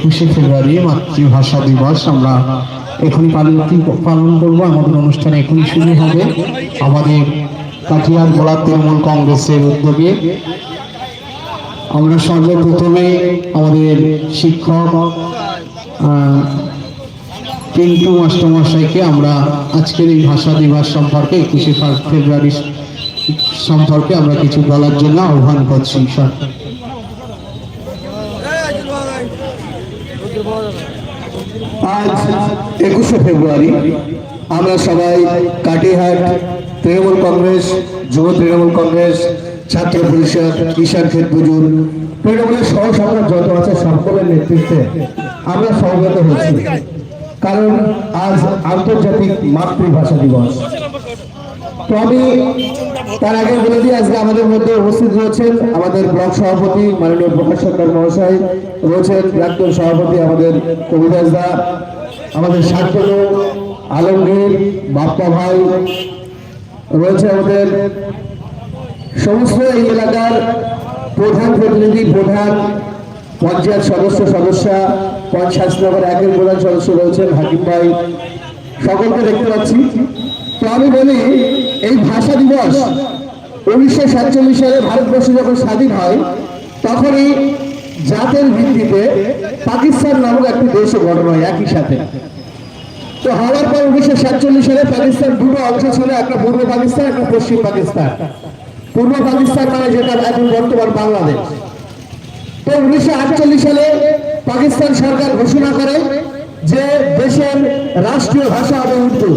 একুশে ফেব্রুয়ারি মাতৃভাষা দিবস। আমরা এখনই পালন পালন করব? আমাদের অনুষ্ঠান এখনই শুরু হবে। আমাদের কাটিয়ার গোলা তৃণমূল কংগ্রেসের উদ্যোগে। আমরা সর্বপ্রথমে আমাদের শিক্ষক পিন্টু মাস্টারমশাইকে আমরা আজকের এই ভাষা দিবস সম্পর্কে একুশে ফেব্রুয়ারি সম্পর্কে আমরা কিছু বলার জন্য আহ্বান করছি। স্যার আজ একুশে ফেব্রুয়ারি আমরা সবাই কাটিহাট তৃণমূল কংগ্রেস, যুব তৃণমূল কংগ্রেস, ছাত্র পরিষদ কিষাণ ক্ষেত পুজোর তৃণমূলের সহসভা যত আছে সকলের নেতৃত্বে আমরা সমবেত হয়েছি। কারণ আজ আন্তর্জাতিক মাতৃভাষা দিবস। তো তার আগে বলে আজকে আমাদের মধ্যে উপস্থিত রয়েছেন আমাদের ব্লক সভাপতি, মাননীয় প্রকাশ সরকার রয়েছেন প্রাক্তন সভাপতি আমাদের দা, আমাদের আলমগীর, বাপ্পা ভাই রয়েছে আমাদের সমস্ত এই এলাকার প্রধান প্রতিনিধি, প্রধান পঞ্চায়েত সদস্য, সদস্যা, পঞ্চায়েত নগর একের প্রধান সদস্য রয়েছেন হাকিম ভাই। সকলকে দেখতে পাচ্ছি। তো আমি বলি, এই ভাষা দিবস উনিশশো সাতচল্লিশ সালে ভারতবর্ষ যখন স্বাধীন হয়, তখনই জাতের ভিত্তিতে পাকিস্তান নামক একটি দেশ গঠন হয়, একই সাথে। তো হওয়ার পর উনিশশো সাতচল্লিশ সালে পাকিস্তান দুটো অংশ ছিল, একটা পূর্ব পাকিস্তান, একটা পশ্চিম পাকিস্তান। পূর্ব পাকিস্তান মানে যেটা এখন বর্তমান বাংলাদেশ। তো উনিশশো আটচল্লিশ সালে পাকিস্তান সরকার ঘোষণা করে যে দেশের রাষ্ট্রীয় ভাষা হবে উর্দু।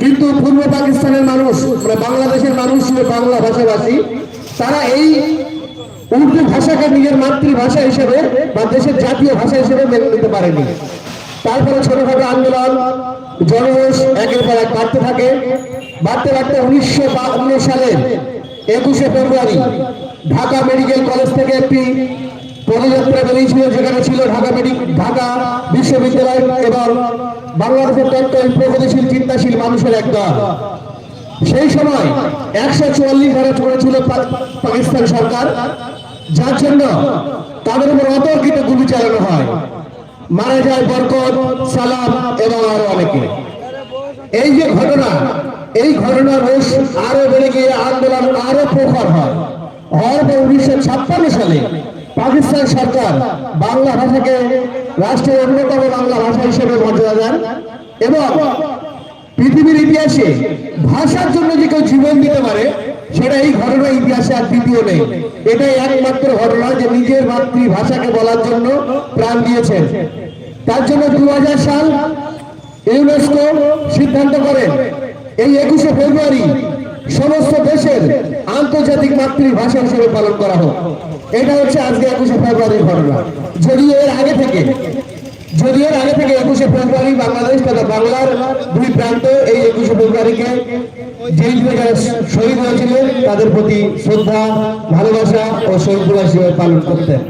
কিন্তু পূর্ব পাকিস্তানের মানুষ মানে বাংলাদেশের মানুষ ছিল বাংলা ভাষাভাষী, তারা এই উর্দু ভাষাকে নিজের মাতৃভাষা হিসেবে বা দেশের জাতীয় ভাষা হিসেবে মেনে নিতে পারেনি। তারপরে ছোটখাটো আন্দোলন, জনরোষ একের পর এক বাড়তে থাকে। বাড়তে বাড়তে উনিশশো উনিশ সালের একুশে ফেব্রুয়ারি ঢাকা মেডিকেল কলেজ থেকে একটি পদযাত্রা বেরিয়েছিল, যেখানে ছিল ঢাকা মেডিক, ঢাকা বিশ্ববিদ্যালয় এবং বাংলাদেশের তৎকালীন প্রগতিশীল, চিন্তাশীল মানুষের এক দল। সেই সময় একশো চুয়াল্লিশ ধারা করেছিল পাকিস্তান সরকার। যার জন্য তাদের উপর অতর্কিত গুলি চালানো হয়। মারা যায় বরকত, সালাম এবং আরও অনেকে। এই যে ঘটনা, এই ঘটনার রোষ আরও বেড়ে গিয়ে আন্দোলন আরও প্রখর হয়। হওয়ার পর উনিশশো ছাপ্পান্ন সালে পাকিস্তান সরকার বাংলা ভাষাকে রাষ্ট্রের অন্যতম বাংলা ভাষা হিসেবে মর্যাদা দেন এবং পৃথিবীর ইতিহাসে ভাষার জন্য যে কেউ জীবন দিতে পারে, সেটা এই ঘটনা ইতিহাসে আর দ্বিতীয় নেই। এটাই একমাত্র ঘটনা যে নিজের মাতৃভাষাকে বলার জন্য প্রাণ দিয়েছেন। তার জন্য দু হাজার সাল ইউনেস্কো সিদ্ধান্ত করেন, এই একুশে ফেব্রুয়ারি সমস্ত দেশের আন্তর্জাতিক মাতৃভাষা হিসেবে পালন করা হোক। এটা হচ্ছে আজকে একুশে ফেব্রুয়ারির ঘটনা। যদিও এর আগে থেকে যদিও এর আগে থেকে একুশে ফেব্রুয়ারি বাংলাদেশ তথা বাংলার দুই প্রান্ত এই একুশে ফেব্রুয়ারিকে শহীদ হয়েছিলেন, তাদের প্রতি শ্রদ্ধা, ভালোবাসা ও শহীদ দিবস হিসেবে পালন করতেন।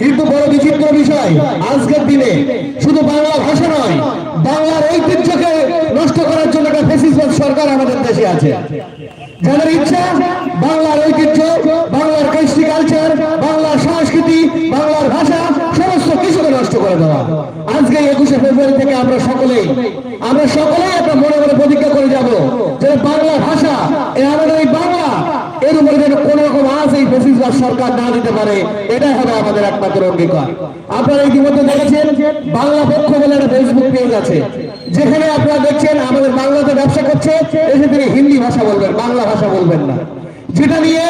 কিন্তু বড় বিচিত্র বিষয়, আজকের দিনে শুধু বাংলা ভাষা নয়, বাংলার ঐতিহ্যকে নষ্ট করার জন্য একটা ফেসিসবাদ সরকার আমাদের দেশে আছে। যাদের ইচ্ছা, বাংলার ঐতিহ্য, বাংলার কৃষ্টি কালচার বাংলার সংস্কৃতি, বাংলার ভাষা, সমস্ত কিছুকে নষ্ট করে দেওয়া। আজকে একুশে ফেব্রুয়ারি থেকে আমরা সকলেই আমরা সকলেই একটা মনে মনে প্রতিজ্ঞা করে যাব যে বাংলা ভাষা এ আমাদের এই বাংলা এর উপরে যেন কোন রকম আজ এই ফেসিসবাদ সরকার না দিতে পারে, এটাই হবে আমাদের একমাত্র অঙ্গীকার। আপনারা ইতিমধ্যে দেখেছেন, বাংলা পক্ষ বলে একটা ফেসবুক পেজ আছে, যেখানে আপনারা দেখছেন আমাদের বাংলাতে ব্যবসা করছে, এসে তিনি হিন্দি ভাষা বলবেন, বাংলা ভাষা বলবেন না। যেটা নিয়ে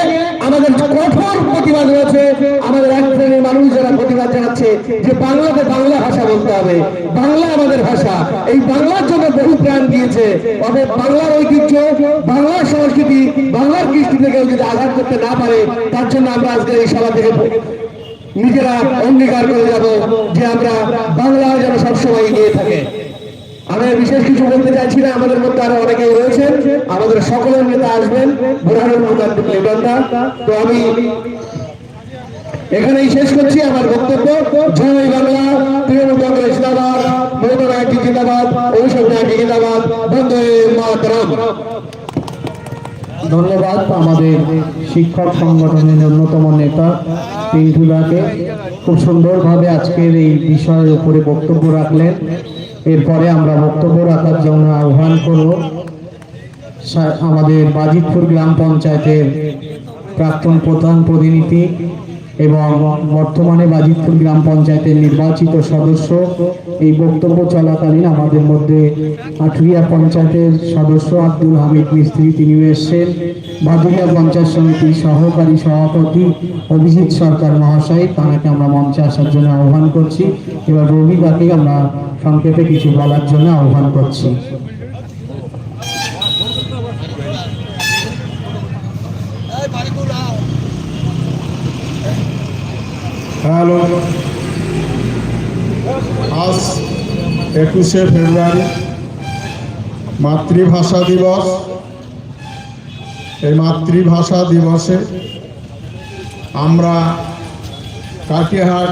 আমাদের কঠোর প্রতিবাদ রয়েছে, আমাদের এক শ্রেণির মানুষ যারা প্রতিবাদ জানাচ্ছে যে বাংলাতে বাংলা ভাষা বলতে হবে। বাংলা আমাদের ভাষা। এই বাংলার জন্য বহু প্রাণ দিয়েছে। অতএব বাংলার ঐতিহ্য, বাংলার সংস্কৃতি, বাংলার কৃষ্টিতে কেউ যদি আঘাত করতে না পারে, তার জন্য আমরা আজকে এই সভা থেকে নিজেরা অঙ্গীকার করে যাব যে আমরা বাংলা যেন সবসময় এগিয়ে থাকে। আমি বিশেষ কিছু বলতে চাইছি না, আমাদের মধ্যে আরও অনেকেই রয়েছেন, আমাদের সকলের নেতা আসবেন মুকাদ্দিম লিবান্দা তো আমি এখানেই শেষ করছি আমার বক্তব্য। জয় বাংলা, তৃণমূল কংগ্রেস জিন্দাবাদ, মমতা ব্যানার্জি জিন্দাবাদ, অভিষেক ব্যানার্জি জিন্দাবাদ, বন্দে মাতরম। ধন্যবাদ আমাদের শিক্ষক সংগঠনের অন্যতম নেতা পিন্টুদাকে খুব সুন্দরভাবে আজকের এই বিষয়ের উপরে বক্তব্য রাখলেন। এরপরে আমরা বক্তব্য রাখার জন্য আহ্বান করব। আমাদের বাজিতপুর গ্রাম পঞ্চায়েতের প্রাক্তন প্রধান প্রতিনিধি এবং বর্তমানে বাজিতপুর গ্রাম পঞ্চায়েতের নির্বাচিত সদস্য। এই বক্তব্য চলাকালীন আমাদের মধ্যে আঠুরিয়া পঞ্চায়েতের সদস্য আব্দুল হামিদ মিস্ত্রি তিনিও এসছেন। ভাদুরিয়া পঞ্চায়েত সমিতির সহকারী সভাপতি অভিজিৎ সরকার মহাশয়, তাঁকে আমরা মঞ্চে আসার জন্য আহ্বান করছি। এবার রবিদাকে আমরা সংক্ষেপে কিছু বলার জন্য আহ্বান করছি। হ্যালো আজ একুশে ফেব্রুয়ারি, মাতৃভাষা দিবস। এই মাতৃভাষা দিবসে আমরা কাটিহাট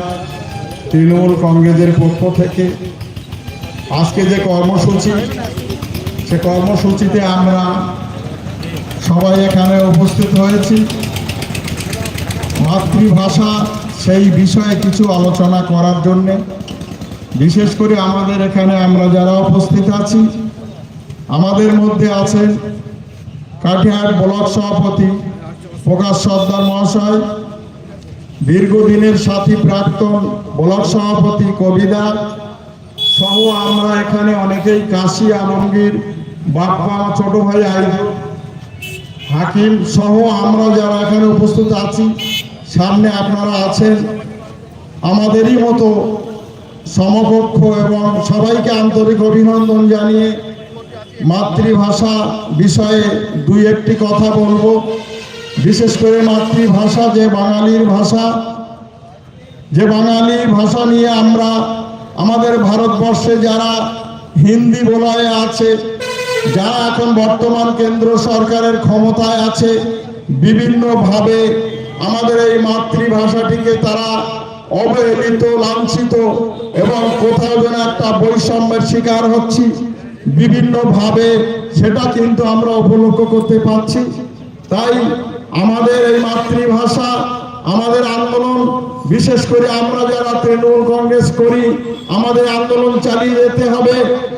তৃণমূল কংগ্রেসের পক্ষ থেকে আজকে যে কর্মসূচি, সে কর্মসূচিতে আমরা সবাই এখানে উপস্থিত হয়েছি। মাতৃভাষা সেই বিষয়ে কিছু আলোচনা করার জন্য, বিশেষ করে আমাদের এখানে আমরা যারা উপস্থিত আছি, আমাদের মধ্যে আছেন কাটিহাট ব্লক সভাপতি প্রকাশ সর্দার মহাশয়, দীর্ঘদিনের সাথী প্রাক্তন ব্লক সভাপতি কবিদা, সহ আমরা এখানে অনেকেই কাশি আলমগীর, বাপ্পা, ছোট ভাই আইজু, হাকিম সহ আমরা যারা এখানে উপস্থিত আছি সামনে আপনারা আছেন, আমাদেরই মতো সমকক্ষ এবং সবাইকে আন্তরিক অভিনন্দন জানিয়ে মাতৃভাষা বিষয়ে দুই একটি কথা বলব। বিশেষ করে মাতৃভাষা, যে বাঙালির ভাষা, যে বাঙালি ভাষা নিয়ে আমরা আমাদের ভারতবর্ষে যারা হিন্দি বলয়ে আছে, যারা এখন বর্তমান কেন্দ্র সরকারের ক্ষমতায় আছে, বিভিন্নভাবে আমাদের এই মাতৃভাষাটিকে তারা অবহেলিত, লাঞ্ছিত এবং কোথাও যেন একটা বৈষম্যের শিকার হচ্ছি। বিভিন্নভাবে সেটা কিন্তু আমরা উপলক্ষ করতে পারছি। তাই আমাদের এই মাতৃভাষা, আমাদের আন্দোলন, বিশেষ করে আমরা যারা তৃণমূল কংগ্রেস করি, আমাদের আন্দোলন চালিয়ে যেতে হবে।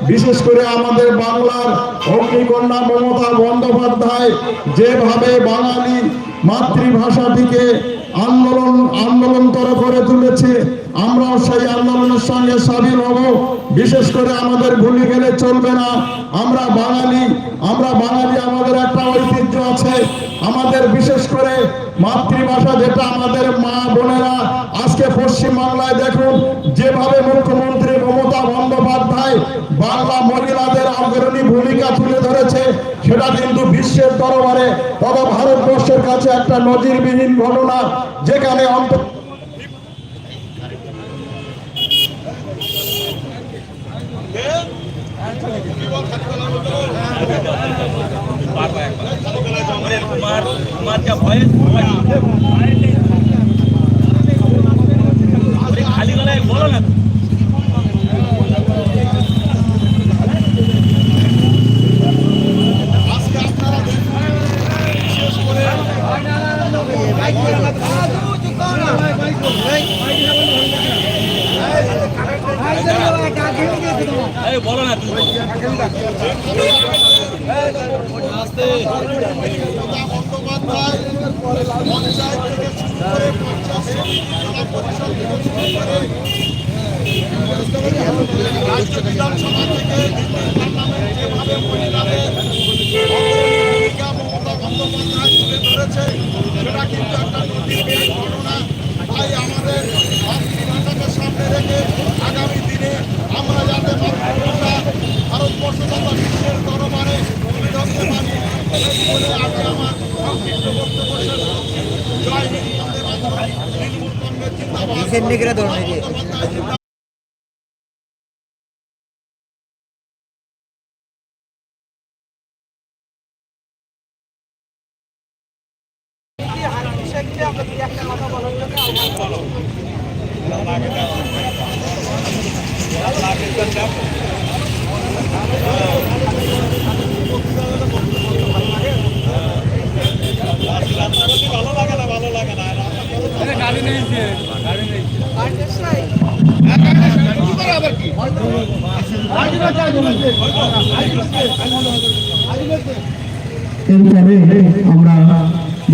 বিশেষ করে আমাদের বাংলার অগ্নিকন্যা মমতা বন্দ্যোপাধ্যায় যেভাবে বাঙালি মাতৃভাষাটিকে আন্দোলন আন্দোলনতর করে তুলেছে আমরাও সেই আন্দোলনের সঙ্গে সামিল হব। বিশেষ করে আমাদের ভুলে গেলে চলবে না। আমরা বাঙালি আমরা বাঙালি আমাদের একটা ঐতিহ্য আছে। আমাদের বিশেষ করে মাতৃভাষা যেটা আমাদের মা বোনেরা আজকে পশ্চিম বাংলায় দেখুন, যেভাবে মুখ্যমন্ত্রী মমতা বন্দ্যোপাধ্যায় বাংলা মহিলাদের অগ্রণী ভূমিকা তুলে ধরেছে, সেটা কিন্তু বিশ্বের দরবারে তবে ভারতবর্ষের কাছে একটা নজিরবিহীন ঘটনা, যেখানে অন্তত তোমার তোমার যা ভয়েস খালি গলায় বলো না Thank you. বলো না তুমি রাজ্য বিধানসভা থেকে যেভাবে মহিলাদের বন্দ্যোপাধ্যায় তুলে ধরেছে সেটা কিন্তু একটা নদীর ঘটনা তাই আমাদের মাতৃভাষাকে সামনে রেখে আগামী দিনে আমরা যাতে ভারতবর্ষ তথা বিশ্বের দরবারে ধরতে পারি বলে আমি আমার সংক্ষিপ্ত বক্তব্য শেষ করছি। জয় হিন্দ বন্দে মাতরম।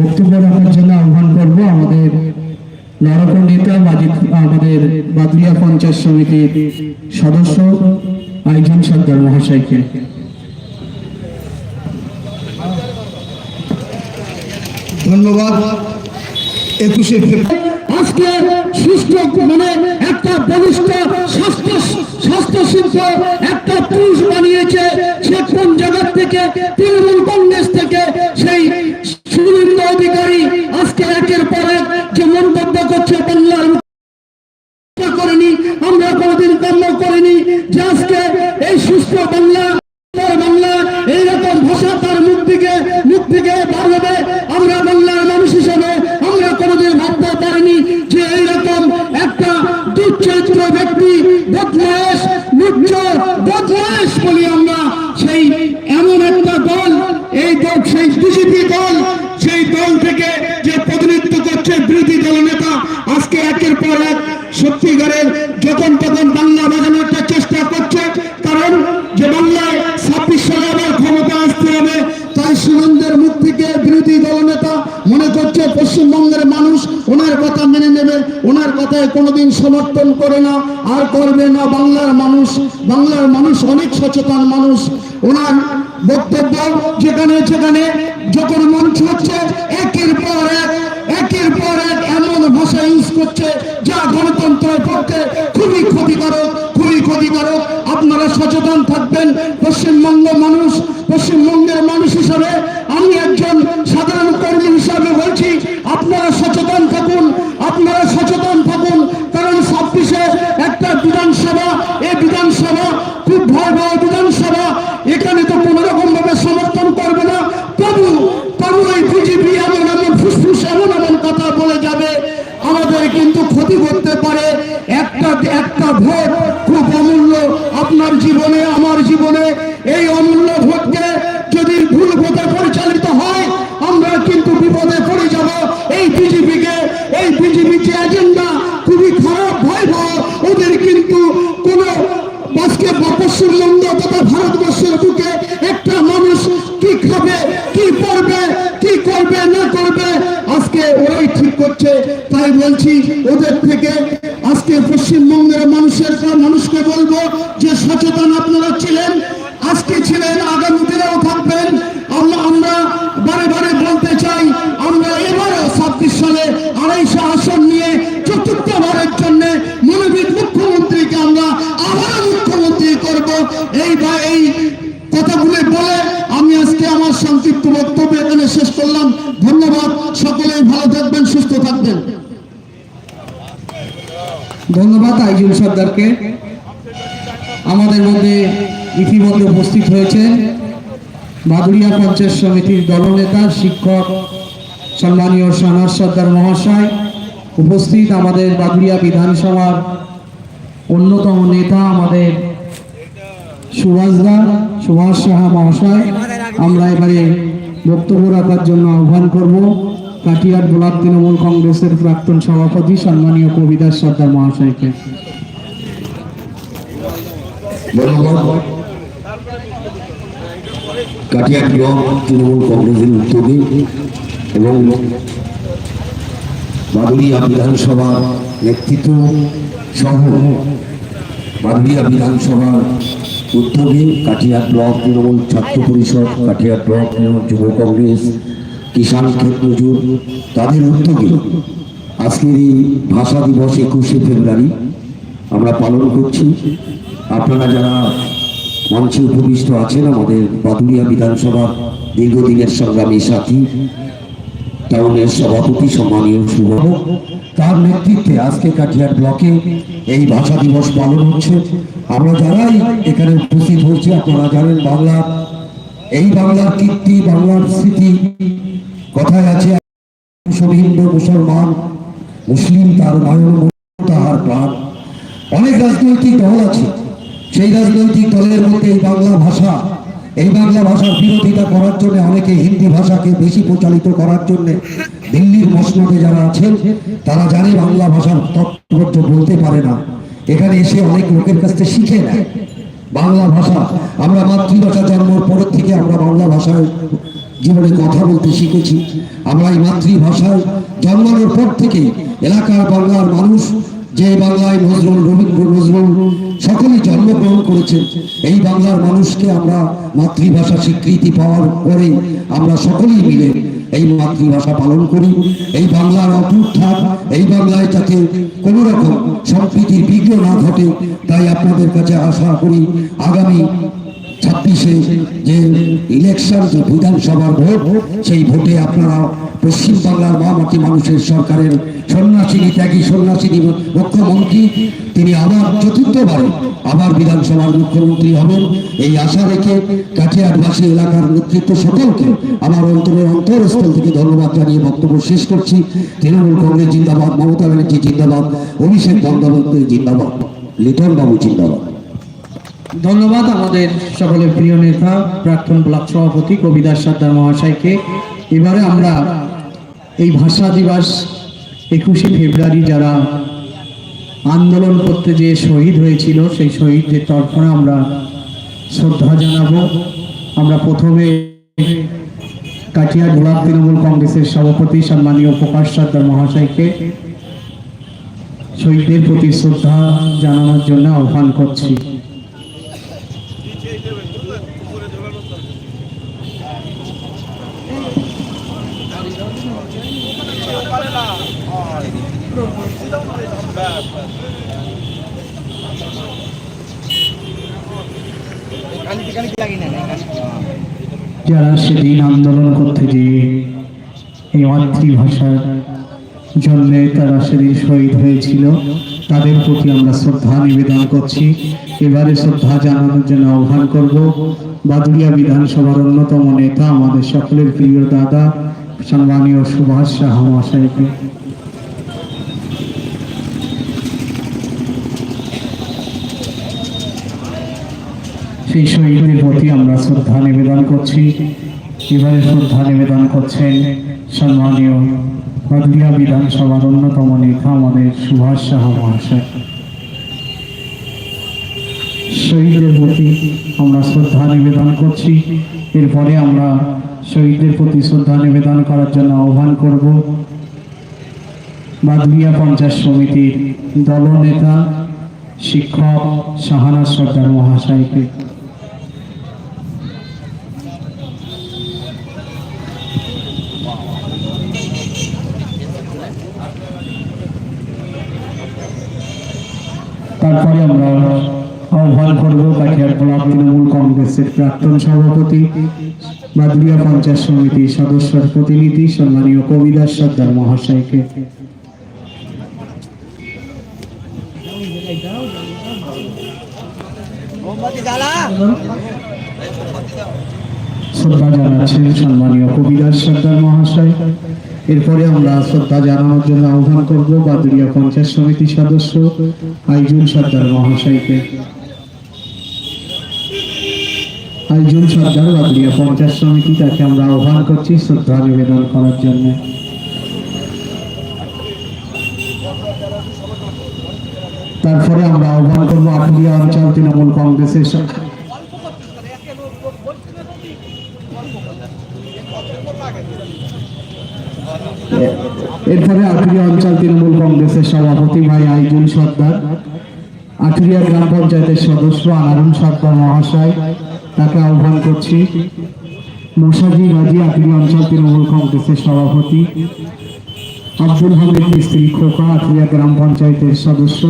বক্তব্য রাখার জন্য আহ্বান করব আমাদের বাজি- আমাদের বাদুরিয়া পঞ্চায়েত সমিতির সদস্য আইজন সর্দার মহাশয়কে। ধন্যবাদ। একুশে আজকে সুস্থ মানে একটা বলিষ্ঠ স্বাস্থ্য স্বাস্থ্য শিল্প একটা পুরুষ বানিয়েছে সে কোন জায়গার থেকে? তৃণমূল কংগ্রেস থেকে। সেই সুনীল অধিকারী আজকে একের পর এক যে মন্তব্য করছে বাংলার করিনি আমরা কোনোদিন কর্ম করিনি যে আজকে এই সুস্থ বাংলা তার বাংলা এইরকম ভাষা তার মুখ থেকে মুখ থেকে বার হবে আমরা বাংলার মানুষ হিসেবে আমরা কোনোদিন ভাবতে পারিনি যে এইরকম একটা দুচ্চরিত্র ব্যক্তি বদমাস মুচ্চ বদমাস বলি আমরা সেই এমন একটা দল এই দল সেই বিজেপি দল সেই দল থেকে যে প্রতিনিধিত্ব করছে বিরোধী দল নেতা আজকে একের পর এক সত্যিকারের যখন তখন বাংলা বাজানোর একটা চেষ্টা করছে কারণ যে বাংলায় ছাব্বিশ সালে আবার ক্ষমতা আসতে হবে তাই সুনন্দের মুখ থেকে বিরোধী দলনেতা মনে করছে পশ্চিমবঙ্গের মানুষ ওনার কথা মেনে নেবে ওনার কথায় কোনোদিন সমর্থন করে না, আর করবে না। বাংলার মানুষ বাংলার মানুষ অনেক সচেতন মানুষ। ওনার বক্তব্য যেখানে যেখানে যখন মঞ্চ হচ্ছে, একের পর এক, একের পর এক এমন ভাষা ইউজ করছে, যা গণতন্ত্রের পক্ষে খুবই ক্ষতিকারক খুবই ক্ষতিকারক। আপনারা সচেতন থাকবেন। পশ্চিমবঙ্গ মানুষ, পশ্চিমবঙ্গের মানুষ হিসাবে একজন সাধারণ কর্মী হিসাবে বলছি, আপনারা সচেতন থাকুন, আপনারা সচেতন থাকুন, কারণ ছাব্বিশে একটা বিধানসভা, এই বিধানসভা খুব ভয়াবহ বিধানসভা, এখানে তো কোনো রকম ভাবে সমর্থন করবে না। তবু তবু এই বিজেপি এমন এমন ফুসফুস, এমন এমন কথা বলে যাবে, আমাদের কিন্তু ক্ষতি করতে পারে। একটা একটা ভোট খুব অমূল্য আপনার জীবনে আমার জীবনে এই অমূল্য ভোটকে যদি ভুল পথে পরিচালিত হয় আমরা কিন্তু বিপদে পড়ে যাব এই বিজেপিকে এই বিজেপি যে এজেন্ডা খুবই খারাপ ভয়াবহ ওদের কিন্তু কোনো আজকে পশ্চিমবঙ্গ তথা ভারতবর্ষের বুকে একটা মানুষ কি খাবে কি পড়বে কি করবে না করবে আজকে ওরাই ঠিক করছে তাই বলছি ওদের থেকে আজকে পশ্চিমবঙ্গের মানুষের মানুষকে বলব যে সচেতন আপনারা ছিলেন আজকে ছিলেন আগামী দিনেও থাকবেন আমরা আমরা বারে বারে বলতে চাই আমরা এবারও ছাব্বিশ সালে আড়াইশো আসন নিয়ে চতুর্থবারের জন্য মনোবিদ মুখ্যমন্ত্রীকে আমরা আবার মুখ্যমন্ত্রী করব এই বা এই কথাগুলো বলে আমি আজকে আমার সংক্ষিপ্ত বক্তব্য এখানে শেষ করলাম ধন্যবাদ সকলেই ভালো থাকবেন সুস্থ থাকবেন ধন্যবাদ আইজুল সর্দারকে আমাদের মধ্যে ইতিমধ্যে উপস্থিত হয়েছে বাদুরিয়া পঞ্চায়েত সমিতির দলনেতা, শিক্ষক, সম্মানীয় সনার সর্দার মহাশয়, উপস্থিত আমাদের বাদুরিয়া বিধানসভার অন্যতম নেতা আমাদের সুভাষদা সুভাষ সাহা মহাশয়। আমরা এবারে বক্তব্য রাখার জন্য আহ্বান করব। কাটিয়ার ব্লক তৃণমূল কংগ্রেসের প্রাক্তন সভাপতি, সম্মানীয় কবিদাস সর্দার মহাশয়কে। কাটিয়া ব্লক তৃণমূল কংগ্রেসের উদ্যোগে এবং বাদুরিয়া বিধানসভার নেতৃত্ব সহ বাদুরিয়া বিধানসভার উদ্যোগে কাটিয়ার ব্লক তৃণমূল ছাত্র পরিষদ কাটিয়া ব্লক তৃণমূল যুব কংগ্রেস, কিষাণ ক্ষেত মজুর তাদের উদ্যোগে আজকের এই ভাষা দিবস একুশে ফেব্রুয়ারি আমরা পালন করছি। আপনারা যারা মঞ্চে উপবিষ্ট আছেন আমাদের বাদুরিয়া বিধানসভার দীর্ঘদিনের সংগ্রামী সাথী, টাউনের সভাপতি, সম্মানীয় শুভ তার নেতৃত্বে আজকে কাঠিয়ার ব্লকে এই ভাষা দিবস পালন হচ্ছে। আমরা যারাই এখানে উপস্থিত হয়েছি, আপনারা জানেন বাংলা, এই বাংলার কীর্তি, বাংলার স্মৃতি কথায় আছে? মুসলমান, মুসলিম তার নয়ন তাহার প্রাণ। অনেক রাজনৈতিক দল আছে। সেই রাজনৈতিক দলের মধ্যে এই বাংলা ভাষা, এই বাংলা ভাষার বিরোধিতা করার জন্য অনেকে হিন্দি ভাষাকে বেশি প্রচারিত করার জন্য দিল্লির মসনদে যারা আছেন, তারা জানে বাংলা ভাষার তত্ত্ববদ্ধ বলতে পারে না। এখানে এসে অনেক লোকের কাছ থেকে শিখে নেয়। বাংলা ভাষা, আমরা মাতৃভাষা জন্মের পরের থেকে আমরা বাংলা ভাষায় জীবনে কথা বলতে শিখেছি। আমরা এই মাতৃভাষায় জন্মানোর পর থেকে এলাকার বাংলার মানুষ যে বাংলায় নজরুল রবীন্দ্র নজরুল সকলেই জন্মগ্রহণ করেছেন, এই বাংলার মানুষকে আমরা মাতৃভাষা স্বীকৃতি পাওয়ার পরে আমরা সকলেই মিলে এই মাতৃভাষা পালন করি। এই বাংলার থাক এই বাংলায় যাতে কোনো রকম সম্প্রীতির বিঘ্ন না ঘটে, তাই আপনাদের কাছে আশা করি আগামী ছাব্বিশে যে ইলেকশন যে বিধানসভার ভোট, সেই ভোটে আপনারা পশ্চিম বাংলার মহামাটি মানুষের সরকারের সন্ন্যাসিনী ত্যাগী সন্ন্যাসিনী মুখ্যমন্ত্রী, তিনি আবার চতুর্থবারে আবার বিধানসভার মুখ্যমন্ত্রী হবেন। এই আশা রেখে কাঠিয়ারবাসী এলাকার নেতৃত্ব সকলকে আমার অন্তরের অন্তরস্থল থেকে ধন্যবাদ জানিয়ে বক্তব্য শেষ করছি। তৃণমূল কংগ্রেস জিন্দাবাদ, মমতা ব্যানার্জি জিন্দাবাদ, অভিষেক বন্দ্যোপাধ্যায় জিন্দাবাদ লিটন বাবু জিন্দাবাদ। ধন্যবাদ আমাদের সকলের প্রিয় নেতা, প্রাক্তন ব্লক সভাপতি কবিদাস সর্দার মহাশয়কে। এবারে আমরা এই ভাষা দিবস একুশে ফেব্রুয়ারি যারা আন্দোলন করতে যে শহীদ হয়েছিল, সেই শহীদদের তর্পণে আমরা শ্রদ্ধা জানাব। আমরা প্রথমে কাটিয়া গোলাপ তৃণমূল কংগ্রেসের সভাপতি সম্মানীয় প্রকাশ সর্দার মহাশয়কে শহীদদের প্রতি শ্রদ্ধা জানানোর জন্য আহ্বান করছি। যারা সেদিন আন্দোলন করতে গিয়ে এই মাতৃভাষার জন্যে তারা সেদিন শহীদ হয়েছিল, তাদের প্রতি আমরা শ্রদ্ধা নিবেদন করছি। এবারে শ্রদ্ধা জানানোর জন্য আহ্বান করব। বাদুড়িয়া বিধানসভার অন্যতম নেতা আমাদের সকলের প্রিয় দাদা, সম্মানীয় সুভাষ শাহ মহাশয়কে। সেই শহীদদের প্রতি আমরা শ্রদ্ধা নিবেদন করছি। এবারে শ্রদ্ধা নিবেদন করছেন সম্মানীয় বাদুরিয়া বিধানসভার অন্যতম নেতা আমাদের সুভাষ সাহা মহাশয়। শহীদদের প্রতি আমরা শ্রদ্ধা নিবেদন করছি। এরপরে আমরা শহীদদের প্রতি শ্রদ্ধা নিবেদন করার জন্য আহ্বান করব। বাদুরিয়া পঞ্চায়েত সমিতির দলনেতা শিক্ষক শাহানা সর্দার মহাশয়কে। তারপরে আমরা আহ্বান করব কাঠিয়ার ব্লক তৃণমূল কংগ্রেসের প্রাক্তন সভাপতি বাদুরিয়া পঞ্চায়েত সমিতির সদস্যের প্রতিনিধি, সম্মানীয় কবিদাস সর্দার মহাশয়কে। শ্রদ্ধা জানাচ্ছেন সম্মানীয় কবিদাস সর্দার মহাশয়। এরপরে আমরা শ্রদ্ধা জানানোর জন্য আহ্বান করব বাদুরিয়া পঞ্চায়েত সমিতির সদস্য আইজুল সর্দার মহাশয়কে। আইজুল সর্দার বাদুরিয়া পঞ্চায়েত সমিতি, তাকে আমরা আহ্বান করছি শ্রদ্ধা নিবেদন করার জন্য। তারপরে আমরা আহ্বান করব আটুরিয়া অঞ্চল তৃণমূল কংগ্রেসের এরপরে আটুরিয়া অঞ্চল তৃণমূল কংগ্রেসের সভাপতি ভাই আইজুল সর্দার, আটুরিয়া গ্রাম পঞ্চায়েতের সদস্য আনারুল সর্দার মহাশয়, তাকে আহ্বান করছি। মোশাজি গাজী আটুরিয়া অঞ্চল তৃণমূল কংগ্রেসের সভাপতি। আব্দুল হামিদ মিস্ত্রি খোকা, আটুরিয়া গ্রাম পঞ্চায়েতের সদস্য।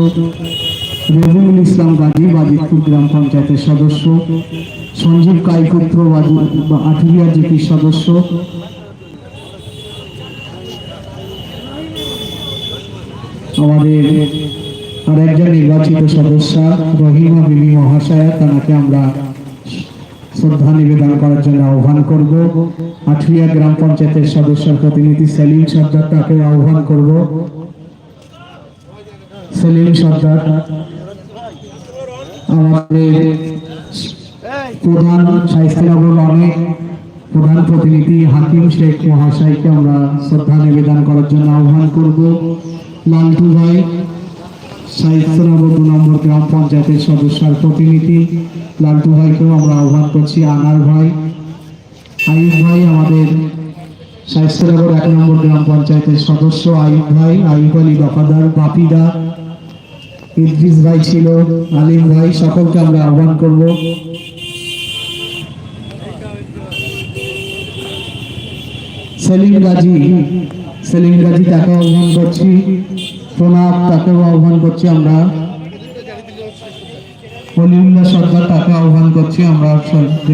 রবিউল ইসলাম গাজী বাজিতপুর গ্রাম পঞ্চায়েতের সদস্য। সঞ্জীব কাইপুত্র আটুরিয়া জিপির সদস্য। আমাদের আর একজন নির্বাচিত সদস্য, রহিমা বিবি মহাশয়া, তাকে আমরা শ্রদ্ধা নিবেদন করার জন্য আহ্বান করব। আঠুরিয়া গ্রাম পঞ্চায়েতের সদস্যের প্রতিনিধি সেলিম সর্দার তাকে আহ্বান করব। সেলিম সর্দার আমাদের প্রধান স্বাস্থ্যনগর অনেক প্রধান প্রতিনিধি হাকিম শেখ মহাশয়কে আমরা শ্রদ্ধা নিবেদন করার জন্য আহ্বান করব। লালটু ভাই সাহিত্যনগর দু নম্বর গ্রাম পঞ্চায়েতের সদস্যের প্রতিনিধি। লালটু ভাইকেও আমরা আহ্বান করছি। আনার ভাই আয়ুব ভাই আমাদের শাইস্তনগর এক নম্বর গ্রাম পঞ্চায়েতের সদস্য। আয়ুব ভাই আয়ুব আলী দফাদার বাপিদা, ইদ্রিস ভাই ছিল, আলিম ভাই, সকলকে আমরা আহ্বান করব। সেলিম গাজী সেলিম গাজী তাকে আহ্বান করছি, প্রণাব তাকেও আহ্বান করছি আমরা। অলিউল্লাহ সরকার তাকে আহ্বান করছি আমরা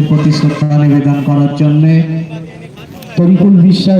প্রতি শ্রদ্ধা নিবেদন করার জন্যে। তরিকুল বিশ্বাস